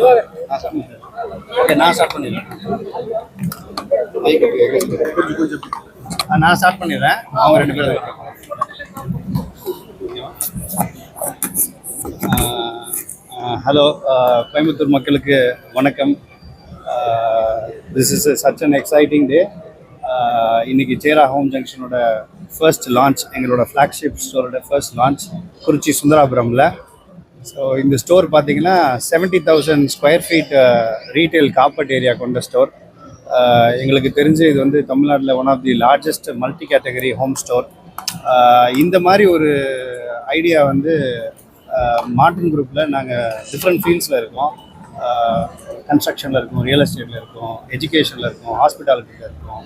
Okay நான் start பண்ணிடுறேன். ஆ, நான் ஸ்டார்ட் பண்ணிடுறேன். அவங்க ரெண்டு பேரும் ஹலோ கோயம்புத்தூர் மக்களுக்கு வணக்கம். This is such an exciting day இன்னைக்கு சேரா ஹோம் ஜங்ஷனோட ஃபர்ஸ்ட் லான்ச் எங்களோட ஃப்ளாக்ஷிப் ஸ்டோரோட ஃபர்ஸ்ட் லான்ச் குறிச்சி சுந்தராபுரமில். ஸோ இந்த ஸ்டோர் பார்த்தீங்கன்னா seventy thousand square feet retail carpet area கொண்ட ஸ்டோர் uh, எங்களுக்கு தெரிஞ்சு இது வந்து தமிழ்நாட்டில் one of the largest multi category home store இந்த மாதிரி ஒரு ஐடியா வந்து மார்டின் குரூப்பில் நாங்கள் டிஃப்ரெண்ட் ஃபீல்ட்ஸில் இருக்கோம். Uh, கன்ஸ்ட்ரக்ஷனில் இருக்கோம் ரியல் எஸ்டேட்டில் இருக்கோம் எஜுகேஷனில் இருக்கோம் ஹாஸ்பிட்டாலிட்டியில் இருக்கோம்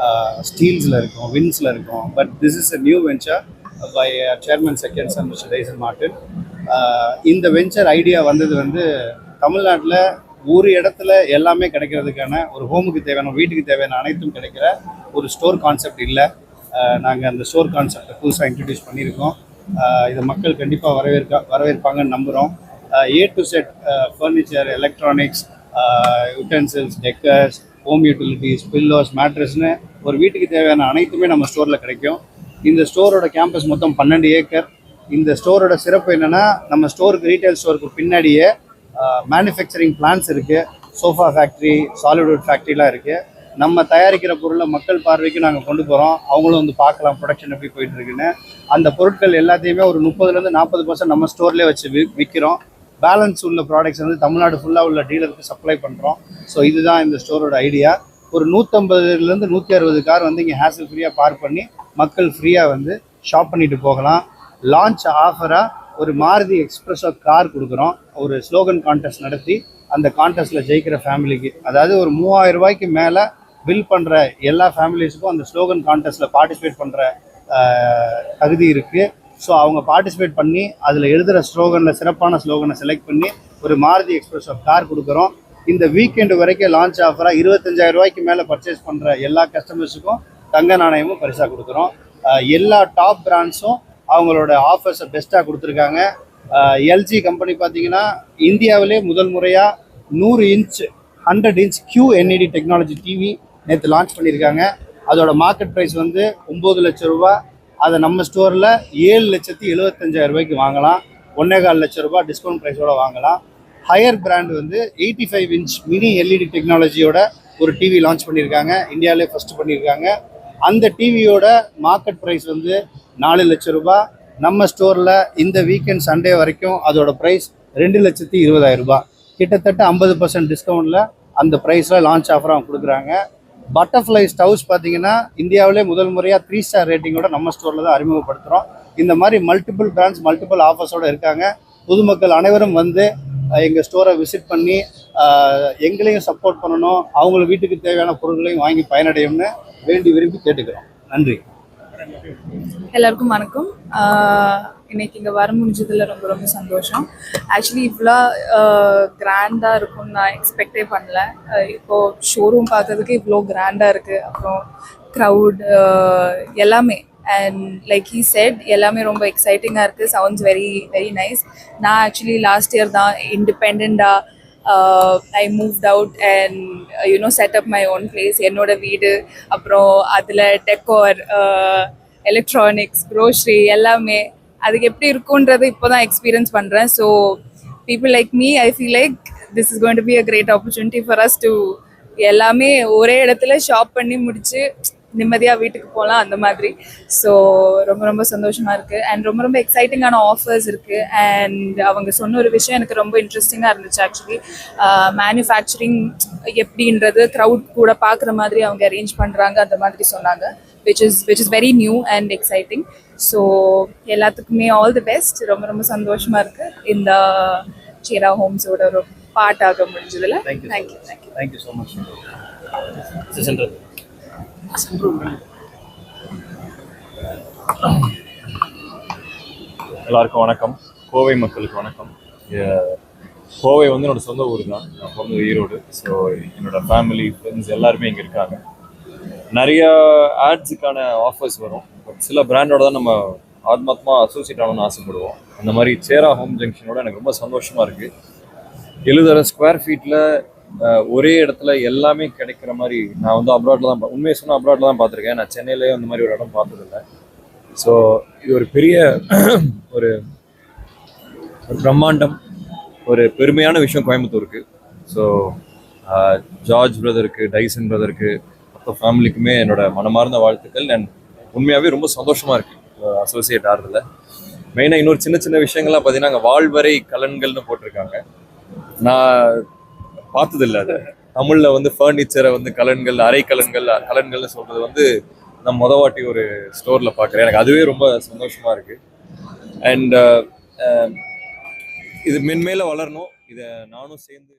uh, ஸ்டீல்ஸில் இருக்கோம் வின்ஸில் இருக்கோம். But this is a new venture by chairman second son mister Tyson Martin இந்த வெஞ்சர் ஐடியா வந்தது வந்து தமிழ்நாட்டில் ஒரு இடத்துல எல்லாமே கிடைக்கிறதுக்கான ஒரு ஹோமுக்கு தேவையான வீட்டுக்கு தேவையான அனைத்தும் கிடைக்கிற ஒரு ஸ்டோர் கான்செப்ட் இல்லை. நாங்கள் அந்த ஸ்டோர் கான்செப்டை புதுசாக இன்ட்ரடியூஸ் பண்ணியிருக்கோம். இதை மக்கள் கண்டிப்பாக வரவேற்க வரவேற்பாங்கன்னு நம்புகிறோம் A to Z furniture electronics utensils decors home utilities pillows மேட்ரஸ்னு ஒரு வீட்டுக்கு தேவையான அனைத்துமே நம்ம ஸ்டோரில் கிடைக்கும். இந்த ஸ்டோரோட கேம்பஸ் மொத்தம் பன்னெண்டு ஏக்கர் இந்த ஸ்டோரோட சிறப்பு என்னென்னா நம்ம ஸ்டோருக்கு ரீட்டைல் ஸ்டோருக்கு பின்னாடியே மேனுஃபேக்சரிங் பிளான்ஸ் இருக்குது சோஃபா ஃபேக்ட்ரி சாலிட்வுட் ஃபேக்ட்ரிலாம் இருக்குது நம்ம தயாரிக்கிற பொருளை மக்கள் பார்வைக்கு நாங்கள் கொண்டு போகிறோம் அவங்களும் வந்து பார்க்கலாம் ப்ரொடக்ஷன் எப்படி போயிட்டு இருக்குன்னு அந்த பொருட்கள் எல்லாத்தையுமே ஒரு முப்பதுலேருந்து நாற்பது பர்சன்ட் நம்ம ஸ்டோர்லேயே வச்சு வி விற்கிறோம் பேலன்ஸ் உள்ள ப்ராடக்ட்ஸ் வந்து தமிழ்நாடு ஃபுல்லாக உள்ள டீலருக்கு சப்ளை பண்ணுறோம் ஸோ இதுதான் இந்த ஸ்டோரோட ஐடியா ஒரு நூற்றம்பதுலேருந்து நூற்றி அறுபது கார் வந்து இங்கே ஹேசல் ஃப்ரீயாக பார்க் பண்ணி மக்கள் ஃப்ரீயாக வந்து ஷாப் பண்ணிட்டு போகலாம். லான்ச் ஆஃபராக ஒரு மாருதி எக்ஸ்ப்ரெஸோ கார் கொடுக்குறோம். ஒரு ஸ்லோகன் கான்டெஸ்ட் நடத்தி அந்த கான்டெஸ்ட்டில் ஜெயிக்கிற ஃபேமிலிக்கு அதாவது ஒரு மூவாயிரம் ரூபாய்க்கு மேலே பில் பண்ணுற எல்லா ஃபேமிலிஸுக்கும் அந்த ஸ்லோகன் கான்டெஸ்ட்டில் பார்ட்டிசிபேட் பண்ணுற தகுதி இருக்குது ஸோ அவங்க பார்ட்டிசிபேட் பண்ணி அதில் எழுதுகிற ஸ்லோகனில் சிறப்பான ஸ்லோகனை செலக்ட் பண்ணி ஒரு மாருதி எக்ஸ்பிரஸ் கார் கொடுக்குறோம். இந்த வீக்கெண்டு வரைக்கும் லான்ச் ஆஃபராக இருபத்தஞ்சாயிரம் ரூபாய்க்கு மேலே பர்ச்சேஸ் பண்ணுற எல்லா கஸ்டமர்ஸுக்கும் தங்க நாணயமும் பரிசாக கொடுக்குறோம். எல்லா டாப் பிராண்ட்ஸும் அவங்களோட ஆஃபர்ஸை பெஸ்ட்டாக கொடுத்துருக்காங்க. எல்ஜி கம்பெனி பார்த்தீங்கன்னா இந்தியாவிலே முதல் முறையாக நூறு inch hundred inch Q NED technology TV நேற்று லான்ச் பண்ணியிருக்காங்க. அதோட மார்க்கெட் ப்ரைஸ் வந்து ஒம்பது லட்ச ரூபா. அதை நம்ம ஸ்டோரில் ஏழு லட்சத்தி எழுபத்தஞ்சாயிரம் ரூபாய்க்கு வாங்கலாம். ஒன்றே கால் லட்ச ரூபா டிஸ்கவுண்ட் ப்ரைஸோட வாங்கலாம். ஹையர் பிராண்ட் வந்து eighty five inch mini LED டெக்னாலஜியோட ஒரு டிவி லான்ச் பண்ணியிருக்காங்க. இந்தியாவிலே ஃபஸ்ட்டு பண்ணியிருக்காங்க. அந்த டிவியோட மார்க்கெட் ப்ரைஸ் வந்து நாலு லட்ச ரூபாய். நம்ம ஸ்டோரில் இந்த வீக்கெண்ட் சண்டே வரைக்கும் அதோட ப்ரைஸ் ரெண்டு லட்சத்தி இருபதாயிரம் ரூபாய். கிட்டத்தட்ட ஐம்பது பர்சன்ட் டிஸ்கவுண்ட்டில் அந்த ப்ரைஸில் லான்ச் ஆஃபர் அவங்க கொடுக்குறாங்க. பட்டர்ஃப்ளை ஸ்டவ்ஸ் பார்த்தீங்கன்னா இந்தியாவிலே முதல் முறையாக த்ரீ ஸ்டார் ரேட்டிங்கோட நம்ம ஸ்டோரில் தான் அறிமுகப்படுத்துகிறோம் இந்த மாதிரி மல்டிபிள் பிராண்ட்ஸ் மல்டிபிள் ஆஃபர்ஸோடு இருக்காங்க. பொதுமக்கள் அனைவரும் வந்து எங்கள் ஸ்டோரை விசிட் பண்ணி எங்களையும் சப்போர்ட் பண்ணணும். அவங்கள வீட்டுக்கு தேவையான பொருட்களையும் வாங்கி பயனடையும்னு வேண்டி விரும்பி கேட்டுக்கிறோம். நன்றி. எல்லாருக்கும் வணக்கம். இன்னைக்கு இங்கே வர முடிஞ்சதுல ரொம்ப ரொம்ப சந்தோஷம். ஆக்சுவலி இவ்வளோ கிராண்டாக இருக்கும்னு நான் எக்ஸ்பெக்டே பண்ணல. இப்போ ஷோரூம் பார்க்கறதுக்கு இவ்வளோ கிராண்டாக இருக்குது அப்புறம் க்ரௌட் எல்லாமே. அண்ட் லைக் ஹீ செட் எல்லாமே ரொம்ப எக்ஸைட்டிங்காக இருக்குது சவுண்ட்ஸ் வெரி வெரி நைஸ் நான் ஆக்சுவலி லாஸ்ட் இயர் தான் இண்டிபெண்ட்டாக I moved out and you know setup my own place என்னோட வீடு அப்புறம் அதில் டெக்கோர் எலக்ட்ரானிக்ஸ் க்ரோஷரி எல்லாமே. அதுக்கு எப்படி இருக்குன்றது இப்போ தான் எக்ஸ்பீரியன்ஸ் பண்ணுறேன் so people like me I feel like this is goin to be a great opportunity for us to எல்லாமே ஒரே இடத்துல ஷாப் பண்ணி முடிச்சு நிம்மதியாக வீட்டுக்கு போகலாம் அந்த மாதிரி. ஸோ ரொம்ப ரொம்ப சந்தோஷமாக இருக்குது அண்ட் ரொம்ப ரொம்ப எக்ஸைட்டிங்கான ஆஃபர்ஸ் இருக்குது அண்ட் அவங்க சொன்ன ஒரு விஷயம் எனக்கு ரொம்ப இன்ட்ரெஸ்டிங்காக இருந்துச்சு ஆக்சுவலி மேனுஃபேக்சரிங் எப்படின்றது க்ரௌட் கூட பார்க்குற மாதிரி அவங்க அரேஞ்ச் பண்ணுறாங்க அந்த மாதிரி சொன்னாங்க. Which is which is very new and exciting so எல்லாத்துக்குமே ஆல் தி பெஸ்ட் ரொம்ப ரொம்ப சந்தோஷமாக இருக்குது இந்த சீரா ஹோம்ஸோட ஒரு பாட்டாக முடிஞ்சதில். Thank you thank you thank you thank you so much எல்லாருக்கும் வணக்கம். கோவை மக்களுக்கு வணக்கம். கோவை வந்து என்னோட சொந்த ஊர் தான். நான் பிறந்தது ஈரோடு. ஸோ என்னோட ஃபேமிலி ஃப்ரெண்ட்ஸ் எல்லாருமே இங்கே இருக்காங்க. நிறைய ஆட்ஸுக்கான ஆஃபர்ஸ் வரும். பட் சில பிராண்டோட தான் நம்ம ஆத்மாத்மா அசோசியேட் ஆகணும்னு ஆசைப்படுவோம். அந்த மாதிரி சேரா ஹோம் ஜங்ஷனோட எனக்கு ரொம்ப சந்தோஷமாக இருக்குது எழுதுகிற ஸ்கொயர் ஃபீட்டில் ஒரே இடத்துல எல்லாமே கிடைக்கிற மாதிரி நான் வந்து அப்ராட்ல தான் உண்மையை சொன்னால் அப்ராட்ல தான் பார்த்துருக்கேன். நான் சென்னையிலேயே அந்த மாதிரி ஒரு இடம் பார்த்ததில்ல. ஸோ இது ஒரு பெரிய ஒரு ஒரு பிரம்மாண்டம் ஒரு பெருமையான விஷயம் கோயம்புத்தூருக்கு. ஸோ ஜார்ஜ் பிரதருக்கு டைசன் பிரதருக்கு மொத்த ஃபேமிலிக்குமே என்னோட மனமார்ந்த வாழ்த்துக்கள். நான் உண்மையாகவே ரொம்ப சந்தோஷமாக இருக்கு அசோசியேட் ஆகிறதுல மெயினாக இன்னொரு சின்ன சின்ன விஷயங்கள்லாம் பார்த்தீங்கன்னா அங்கே வாழ்வரை கலன்கள்னு போட்டிருக்காங்க. நான் பார்த்ததில்ல அதை. தமிழில் வந்து ஃபர்னிச்சரை வந்து கலன்கள் அரை கலன்கள் கலன்கள்னு சொல்கிறது வந்து நான் மொத வாட்டி ஒரு ஸ்டோரில் பார்க்குறேன். எனக்கு அதுவே ரொம்ப சந்தோஷமாக இருக்குது அண்ட் இது மென்மேல வளரணும். இதை நானும் சேர்ந்து